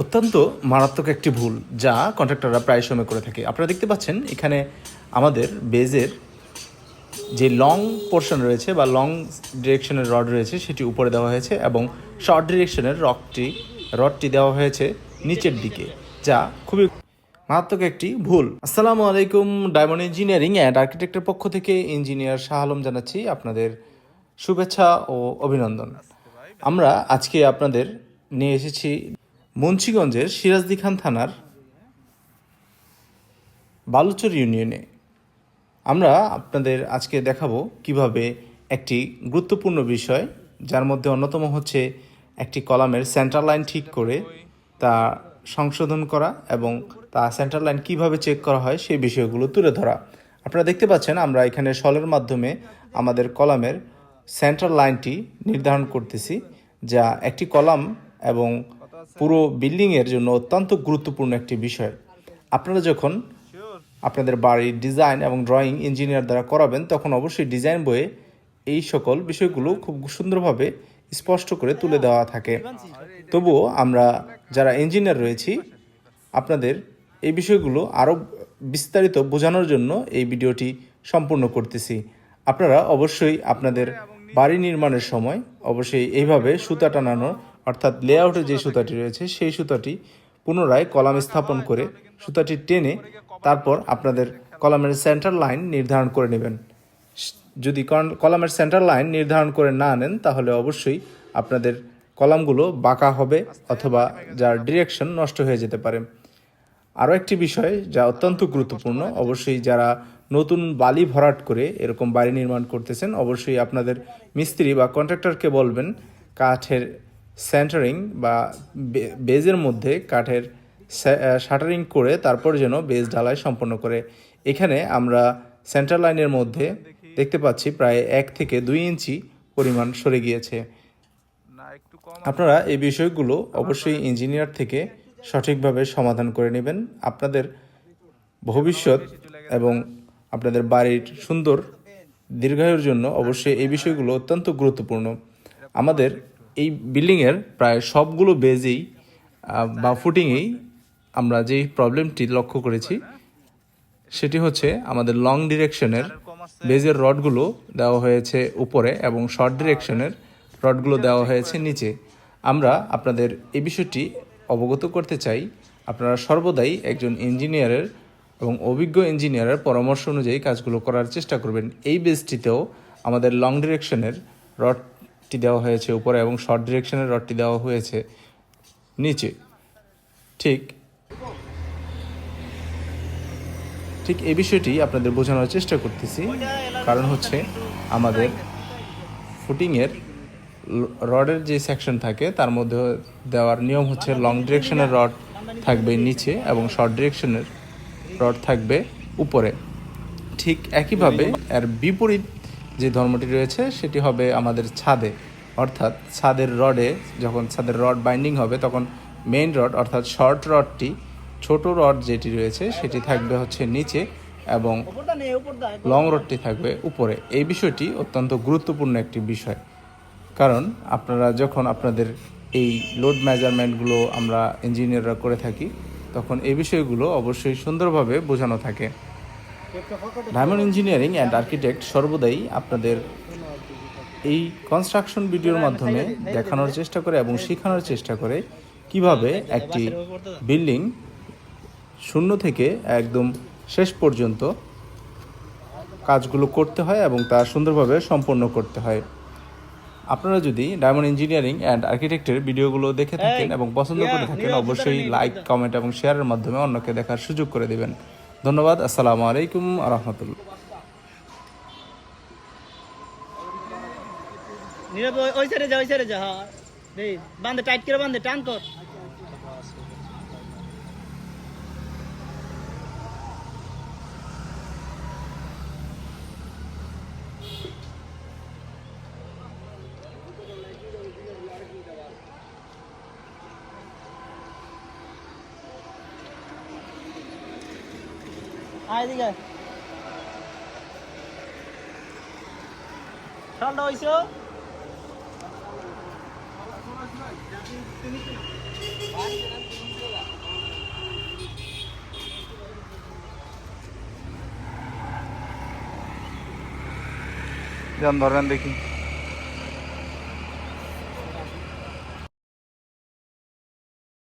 অত্যন্ত মারাত্মক একটি ভুল যা কন্ট্রাক্টররা প্রায় সময় করে থাকে। আপনারা দেখতে পাচ্ছেন, এখানে আমাদের বেজের যে লং পোর্শন রয়েছে বা লং ডিরেকশনের রড রয়েছে, সেটি উপরে দেওয়া হয়েছে এবং শর্ট ডিরেকশনের রকটি রডটি দেওয়া হয়েছে নিচের দিকে, যা খুবই মারাত্মক একটি ভুল। আসসালামু আলাইকুম ডায়মন্ড ইঞ্জিনিয়ারিং অ্যান্ড আর্কিটেক্টের পক্ষ থেকে ইঞ্জিনিয়ার শাহ আলম জানাচ্ছি আপনাদের শুভেচ্ছা ও অভিনন্দন। আমরা আজকে আপনাদের নিয়ে এসেছি মুন্সিগঞ্জের সিরাজদি খান থানার বালুচর ইউনিয়নে। আমরা আপনাদের আজকে দেখাবো কীভাবে একটি গুরুত্বপূর্ণ বিষয়, যার মধ্যে অন্যতম হচ্ছে একটি কলামের সেন্ট্রাল লাইন ঠিক করে তা সংশোধন করা এবং তা সেন্ট্রাল লাইন কীভাবে চেক করা হয় সেই বিষয়গুলো তুলে ধরা। আপনারা দেখতে পাচ্ছেন, আমরা এখানে সলের মাধ্যমে আমাদের কলামের সেন্ট্রাল লাইনটি নির্ধারণ করতেছি, যা একটি কলাম এবং পুরো বিল্ডিংয়ের জন্য অত্যন্ত গুরুত্বপূর্ণ একটি বিষয়। আপনারা যখন আপনাদের বাড়ির ডিজাইন এবং ড্রয়িং ইঞ্জিনিয়ার দ্বারা করাবেন, তখন অবশ্যই ডিজাইন বইয়ে এই সকল বিষয়গুলো খুব সুন্দরভাবে স্পষ্ট করে তুলে দেওয়া থাকে। তবুও আমরা যারা ইঞ্জিনিয়ার রয়েছি, আপনাদের এই বিষয়গুলো আরও বিস্তারিত বোঝানোর জন্য এই ভিডিওটি সম্পূর্ণ করতেছি। আপনারা অবশ্যই আপনাদের বাড়ি নির্মাণের সময় অবশ্যই এইভাবে সুতা টানানো অর্থাৎ লেআউটের যে সুতাটি রয়েছে সেই সুতাটি পুনরায় কলাম স্থাপন করে সুতাটি টেনে তারপর আপনাদের কলামের সেন্টার লাইন নির্ধারণ করে নেবেন। যদি কলামের সেন্টার লাইন নির্ধারণ করে না নেন তাহলে অবশ্যই আপনাদের কলামগুলো বাঁকা হবে অথবা যার ডিরেকশন নষ্ট হয়ে যেতে পারে। আরও একটি বিষয় যা অত্যন্ত গুরুত্বপূর্ণ অবশ্যই যারা নতুন বালি ভরাট করে এরকম বাড়ি নির্মাণ করতেছেন অবশ্যই আপনাদের মিস্ত্রি বা কন্ট্রাক্টরকে বলবেন কাঠের সেন্টারিং বা বেজের মধ্যে কাঠের শাটারিং করে তারপর যেন বেজ ঢালাই সম্পন্ন করে। এখানে আমরা সেন্টার লাইনের মধ্যে দেখতে পাচ্ছি প্রায় এক থেকে দুই ইঞ্চি পরিমাণ সরে গিয়েছে। আপনারা এই বিষয়গুলো অবশ্যই ইঞ্জিনিয়ার থেকে সঠিকভাবে সমাধান করে নেবেন। আপনাদের ভবিষ্যৎ এবং আপনাদের বাড়ির সুন্দর দীর্ঘায়ুর জন্য অবশ্যই এই বিষয়গুলো অত্যন্ত গুরুত্বপূর্ণ। আমাদের এই বিল্ডিংয়ের প্রায় সবগুলো বেজেই বা ফুটিংয়েই আমরা যেই প্রবলেমটি লক্ষ্য করেছি, সেটি হচ্ছে আমাদের লং ডিরেকশনের বেজের রডগুলো দেওয়া হয়েছে উপরে এবং শর্ট ডিরেকশনের রডগুলো দেওয়া হয়েছে নিচে। আমরা আপনাদের এ বিষয়টি অবগত করতে চাই। আপনারা সর্বদাই একজন ইঞ্জিনিয়ারের এবং অভিজ্ঞ ইঞ্জিনিয়ারের পরামর্শ অনুযায়ী কাজগুলো করার চেষ্টা করবেন। এই বেজটিতেও আমাদের লং ডিরেকশনের রডটি দেওয়া হয়েছে উপরে এবং শর্ট ডিরেকশনের রডটি দেওয়া হয়েছে নিচে। ঠিক। ঠিক এই বিষয়টি আপনাদের বোঝানোর চেষ্টা করতেছি। কারণ হচ্ছে আমাদের ফুটিংয়ের রডের যে সেকশন থাকে, তার মধ্যে দেওয়ার নিয়ম হচ্ছে লং ডিরেকশনের রড থাকবে নিচে এবং শর্ট ডিরেকশনের রড থাকবে উপরে। ঠিক একইভাবে এর বিপরীত যে ধর্মটি রয়েছে, সেটি হবে আমাদের ছাদে। অর্থাৎ ছাদের রডে যখন ছাদের রড বাইন্ডিং হবে, তখন মেইন রড অর্থাৎ শর্ট রডটি ছোট রড যেটি রয়েছে, সেটি থাকবে হচ্ছে নিচে এবং লং রডটি থাকবে উপরে। এই বিষয়টি অত্যন্ত গুরুত্বপূর্ণ একটি বিষয়। কারণ আপনারা যখন আপনাদের এই লোড মেজারমেন্টগুলো আমরা ইঞ্জিনিয়াররা করে থাকি, তখন এই বিষয়গুলো অবশ্যই সুন্দরভাবে বোঝানো থাকে। ডায়মন্ড ইঞ্জিনিয়ারিং অ্যান্ড আর্কিটেক্ট সর্বদাই আপনাদের এই কনস্ট্রাকশন ভিডিওর মাধ্যমে দেখানোর চেষ্টা করে এবং শেখানোর চেষ্টা করে কীভাবে একটি বিল্ডিং শূন্য থেকে একদম শেষ পর্যন্ত কাজগুলো করতে হয় এবং তা সুন্দরভাবে সম্পন্ন করতে হয়। আপনারা যদি ডায়মন্ড ইঞ্জিনিয়ারিং অ্যান্ড আর্কিটেক্টের ভিডিওগুলো দেখে থাকেন এবং পছন্দ করে থাকেন অবশ্যই লাইক কমেন্ট এবং শেয়ারের মাধ্যমে অন্যকে দেখার সুযোগ করে দিবেন। ধন্যবাদ, আসসালামু আলাইকুম রহমতুল্লাহ। ওই- সাইডে যা, ওই সাইডে যা হ্যাঁ। বান্ধে টাইট করে বান্ধে টান কর। এদিকে ঠান্ডা হয়েছে ধরেন দেখি